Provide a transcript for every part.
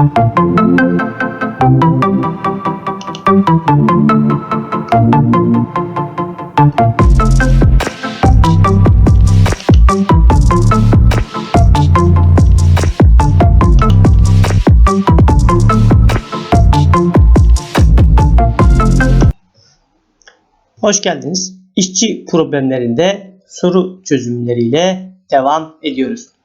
Hoş geldiniz. İşçi problemlerinde soru çözümleriyle devam ediyoruz.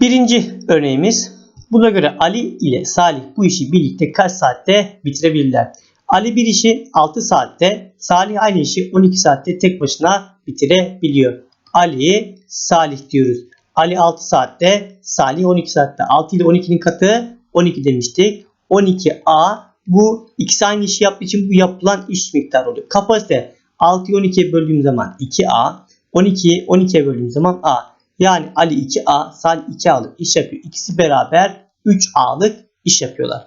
Birinci örneğimiz. Buna göre Ali ile Salih bu işi birlikte kaç saatte bitirebilirler? Ali bir işi 6 saatte, Salih aynı işi 12 saatte tek başına bitirebiliyor. Ali, Salih diyoruz. Ali 6 saatte, Salih 12 saatte. 6 ile 12'nin katı 12 demiştik. 12A bu ikisi aynı işi yaptığı için bu yapılan iş miktarı oluyor. Kapasite 6'yı 12'ye böldüğüm zaman 2A, 12'yi 12'ye böldüğüm zaman A. Yani Ali 2A, Salih 2A'lık iş yapıyor. İkisi beraber 3A'lık iş yapıyorlar.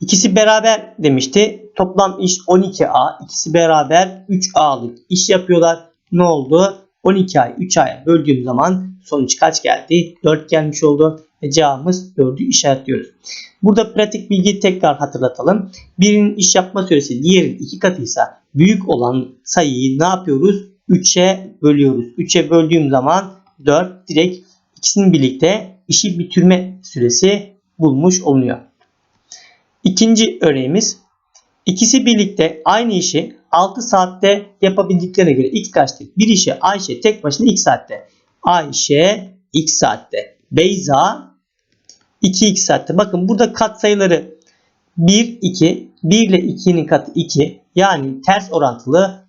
İkisi beraber demişti. Toplam iş 12A. İkisi beraber 3A'lık iş yapıyorlar. Ne oldu? 12A'yı 3A'ya böldüğüm zaman sonuç kaç geldi? 4 gelmiş oldu. Ve cevabımız 4'ü işaretliyoruz. Burada pratik bilgiyi tekrar hatırlatalım. Birinin iş yapma süresi diğerinin iki katıysa büyük olan sayıyı ne yapıyoruz? 3'e bölüyoruz. 3'e böldüğüm zaman 4 direkt ikisinin birlikte işi bitirme süresi bulmuş olunuyor. İkinci örneğimiz. İkisi birlikte aynı işi 6 saatte yapabildiklerine göre x kaçtır? Bir işi Ayşe tek başına x saatte. Ayşe x saatte. Beyza 2x saatte. Bakın burada katsayıları 1, 2. 1 ile 2'nin katı 2. Yani ters orantılı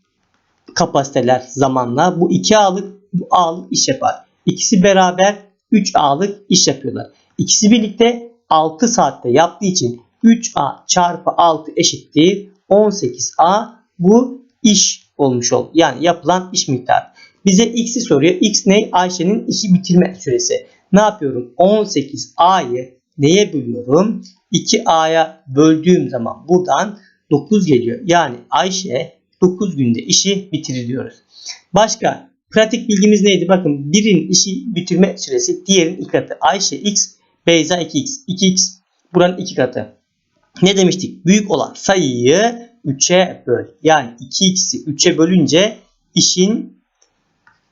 kapasiteler zamanla. Bu 2A'lık bu A'lık iş yapar. İkisi beraber 3A'lık iş yapıyorlar. İkisi birlikte 6 saatte yaptığı için 3A çarpı 6 eşittir 18A bu iş olmuş oldu. Yani yapılan iş miktarı. Bize x'i soruyor. x ne? Ayşe'nin işi bitirme süresi. Ne yapıyorum? 18A'yı neye bölüyorum? 2A'ya böldüğüm zaman buradan 9 geliyor. Yani Ayşe 9 günde işi bitirir diyoruz. Başka pratik bilgimiz neydi? Bakın birinin işi bitirme süresi diğerinin iki katı. Ayşe x, Beyza 2x. 2x buranın iki katı. Ne demiştik? Büyük olan sayıyı 3'e böl. Yani 2x'i 3'e bölünce işin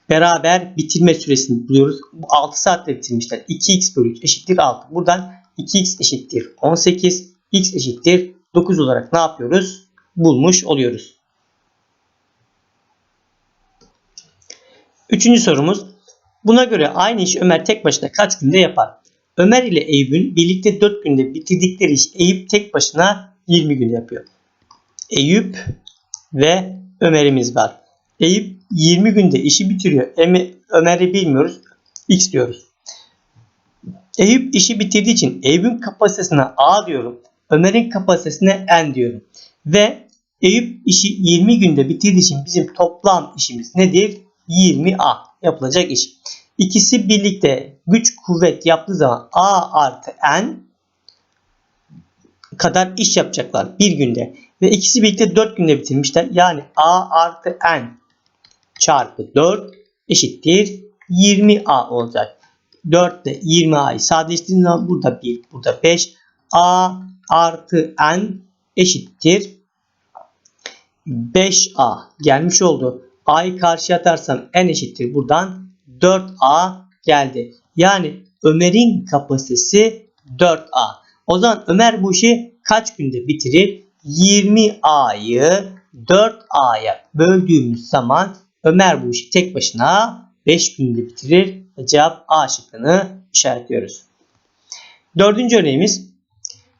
beraber bitirme süresini buluyoruz. Bu 6 saatte bitirmişler. 2x bölü 3 eşittir 6. Buradan 2x eşittir 18. x eşittir 9 olarak ne yapıyoruz? Bulmuş oluyoruz. Üçüncü sorumuz. Buna göre aynı işi Ömer tek başına kaç günde yapar? Ömer ile Eyüp'ün birlikte 4 günde bitirdikleri iş Eyüp tek başına 20 gün yapıyor. Eyüp ve Ömer'imiz var. Eyüp 20 günde işi bitiriyor. Ömer'i bilmiyoruz. X diyoruz. Eyüp işi bitirdiği için Eyüp'ün kapasitesine A diyorum. Ömer'in kapasitesine N diyorum. Ve Eyüp işi 20 günde bitirdiği için bizim toplam işimiz nedir? 20A yapılacak iş. İkisi birlikte güç kuvvet yaptığı zaman A artı N kadar iş yapacaklar bir günde. Ve ikisi birlikte 4 günde bitirmişler. Yani A artı N çarpı 4 eşittir 20A olacak. 4 ile 20A'yı sadeleştirdiğiniz zaman burada 1, burada 5. A artı N eşittir 5A gelmiş oldu. A'yı karşıya atarsam N eşittir buradan 4A geldi. Yani Ömer'in kapasitesi 4A. O zaman Ömer bu işi kaç günde bitirir? 20A'yı 4A'ya böldüğümüz zaman Ömer bu işi tek başına 5 günde bitirir. Cevap A şıkkını işaretliyoruz. Dördüncü örneğimiz.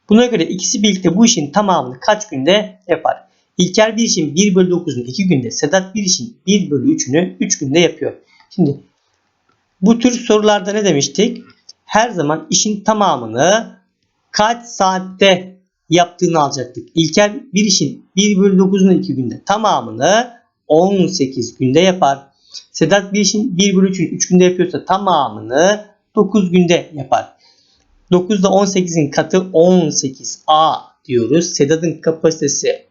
Buna göre ikisi birlikte bu işin tamamını kaç günde yapar? İlker bir işin 1 bölü 9'unu 2 günde, Sedat bir işin 1 bölü 3'ünü 3 günde yapıyor. Şimdi bu tür sorularda ne demiştik? Her zaman işin tamamını kaç saatte yaptığını alacaktık. İlker bir işin 1 bölü 9'unu 2 günde tamamını 18 günde yapar. Sedat bir işin 1 bölü 3'ünü 3 günde yapıyorsa tamamını 9 günde yapar. 9 ile 18'in katı 18A diyoruz. Sedat'ın kapasitesi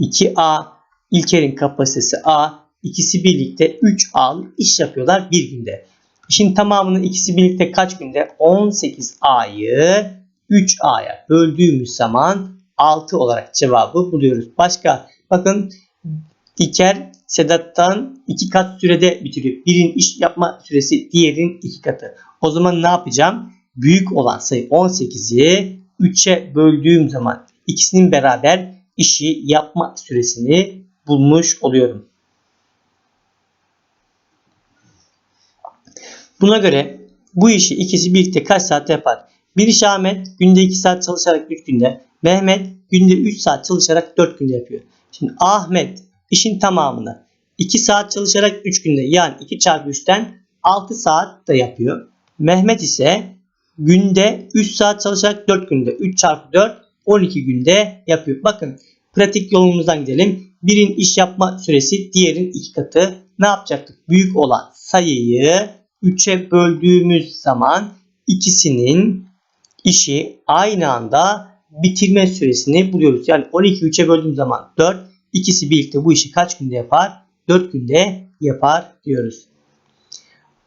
2A, İlker'in kapasitesi A. İkisi birlikte 3A iş yapıyorlar bir günde. İşin tamamını ikisi birlikte kaç günde? 18A'yı 3A'ya böldüğümüz zaman 6 olarak cevabı buluyoruz. Başka bakın İlker Sedat'tan 2 kat sürede bitiriyor. Birinin iş yapma süresi diğerinin 2 katı. O zaman ne yapacağım? Büyük olan sayı 18'i 3'e böldüğüm zaman ikisinin beraber işi yapma süresini bulmuş oluyorum. Buna göre bu işi ikisi birlikte kaç saatte yapar? Bir iş Ahmet günde 2 saat çalışarak 3 günde, Mehmet günde 3 saat çalışarak 4 günde yapıyor. Şimdi Ahmet işin tamamını 2 saat çalışarak 3 günde yani 2 çarpı 3'ten 6 saat de yapıyor. Mehmet ise günde 3 saat çalışarak 4 günde 3 çarpı 4 12 günde yapıyor. Bakın pratik yolumuzdan gidelim. Birin iş yapma süresi diğerin 2 katı. Ne yapacaktık? Büyük olan sayıyı 3'e böldüğümüz zaman ikisinin işi aynı anda bitirme süresini buluyoruz. Yani 12 3'e böldüğüm zaman 4. İkisi birlikte bu işi kaç günde yapar? 4 günde yapar diyoruz.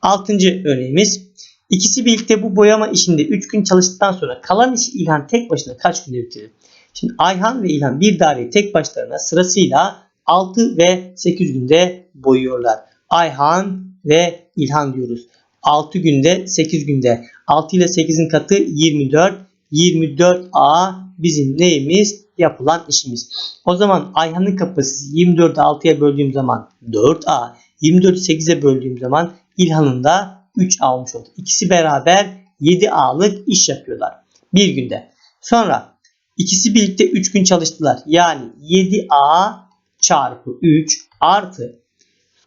Altıncı örneğimiz. İkisi birlikte bu boyama işinde 3 gün çalıştıktan sonra kalan işi İlhan tek başına kaç günde bitirir? Şimdi Ayhan ve İlhan bir daireyi tek başlarına sırasıyla 6 ve 8 günde boyuyorlar. Ayhan ve İlhan diyoruz. 6 günde 8 günde. 6 ile 8'in katı 24. 24A bizim neyimiz? Yapılan işimiz. O zaman Ayhan'ın kapasitesi 24'ü 6'ya böldüğüm zaman 4A. 24'ü 8'e böldüğüm zaman İlhan'ın da 3A olmuş oldu. İkisi beraber 7A'lık iş yapıyorlar. Bir günde. Sonra ikisi birlikte 3 gün çalıştılar. Yani 7A çarpı 3 artı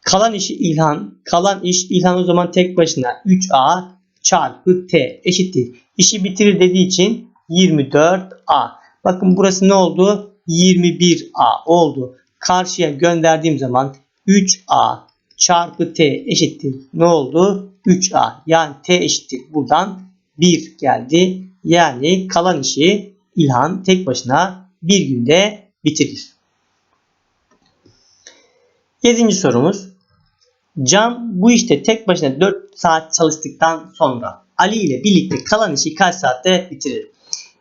kalan işi İlhan. Kalan iş İlhan o zaman tek başına 3A çarpı T eşittir. İşi bitirir dediği için 24A. Bakın burası ne oldu? 21A oldu. Karşıya gönderdiğim zaman 3A çarpı T eşittir. Ne oldu? 3A. Yani T eşittir. Buradan 1 geldi. Yani kalan işi İlhan tek başına bir günde bitirir. Yedinci sorumuz. Can bu işte tek başına 4 saat çalıştıktan sonra Ali ile birlikte kalan işi kaç saatte bitirir?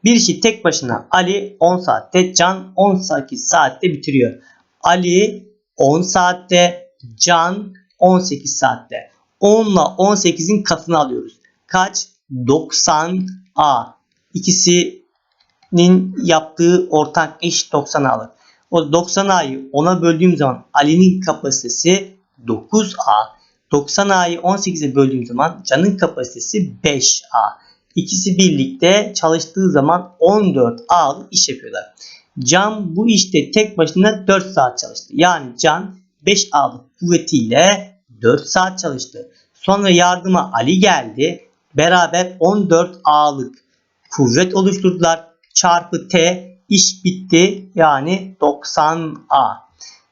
Bir işi tek başına Ali 10 saatte, Can 18 saatte bitiriyor. Ali 10 saatte, Can 18 saatte. 10 ile 18'in katını alıyoruz. Kaç? 90A. İkisinin yaptığı ortak iş 90 alır. O 90A'yı 10'a böldüğüm zaman Ali'nin kapasitesi 9A. 90A'yı 18'e böldüğüm zaman Can'ın kapasitesi 5A. İkisi birlikte çalıştığı zaman 14A'lık iş yapıyorlar. Can bu işte tek başına 4 saat çalıştı. Yani Can 5A'lık kuvvetiyle 4 saat çalıştı. Sonra yardıma Ali geldi. Beraber 14A'lık kuvvet oluşturdular. Çarpı T iş bitti. Yani 90A.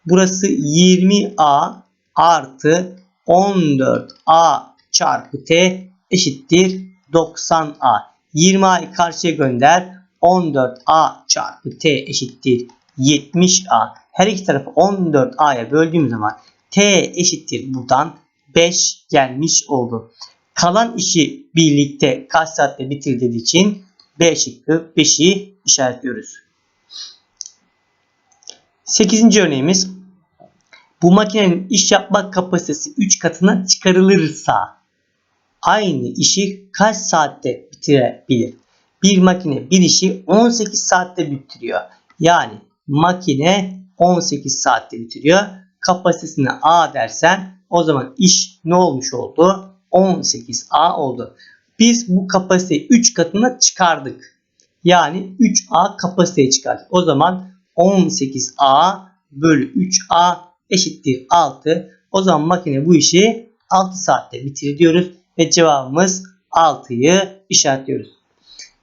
Burası 20A artı 14A çarpı T eşittir 90A. 20A'yı karşıya gönder. 14A çarpı T eşittir 70A. Her iki tarafı 14A'ya böldüğüm zaman T eşittir buradan 5 gelmiş oldu. Kalan işi birlikte kaç saatte bitirdiği için B şıkkı 5'i işaretliyoruz. 8. örneğimiz bu makinenin iş yapma kapasitesi 3 katına çıkarılırsa aynı işi kaç saatte bitirebilir? Bir makine bir işi 18 saatte bitiriyor. Yani makine 18 saatte bitiriyor. Kapasitesine A dersen o zaman iş ne olmuş oldu? 18A oldu. Biz bu kapasiteyi 3 katına çıkardık. Yani 3A kapasiteye çıkardık. O zaman 18A bölü 3A eşittir 6. O zaman makine bu işi 6 saatte bitirir diyoruz. Ve cevabımız 6'yı işaretliyoruz.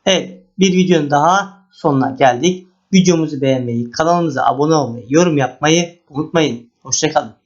Evet bir videonun daha sonuna geldik. Videomuzu beğenmeyi, kanalımıza abone olmayı, yorum yapmayı unutmayın. Hoşçakalın.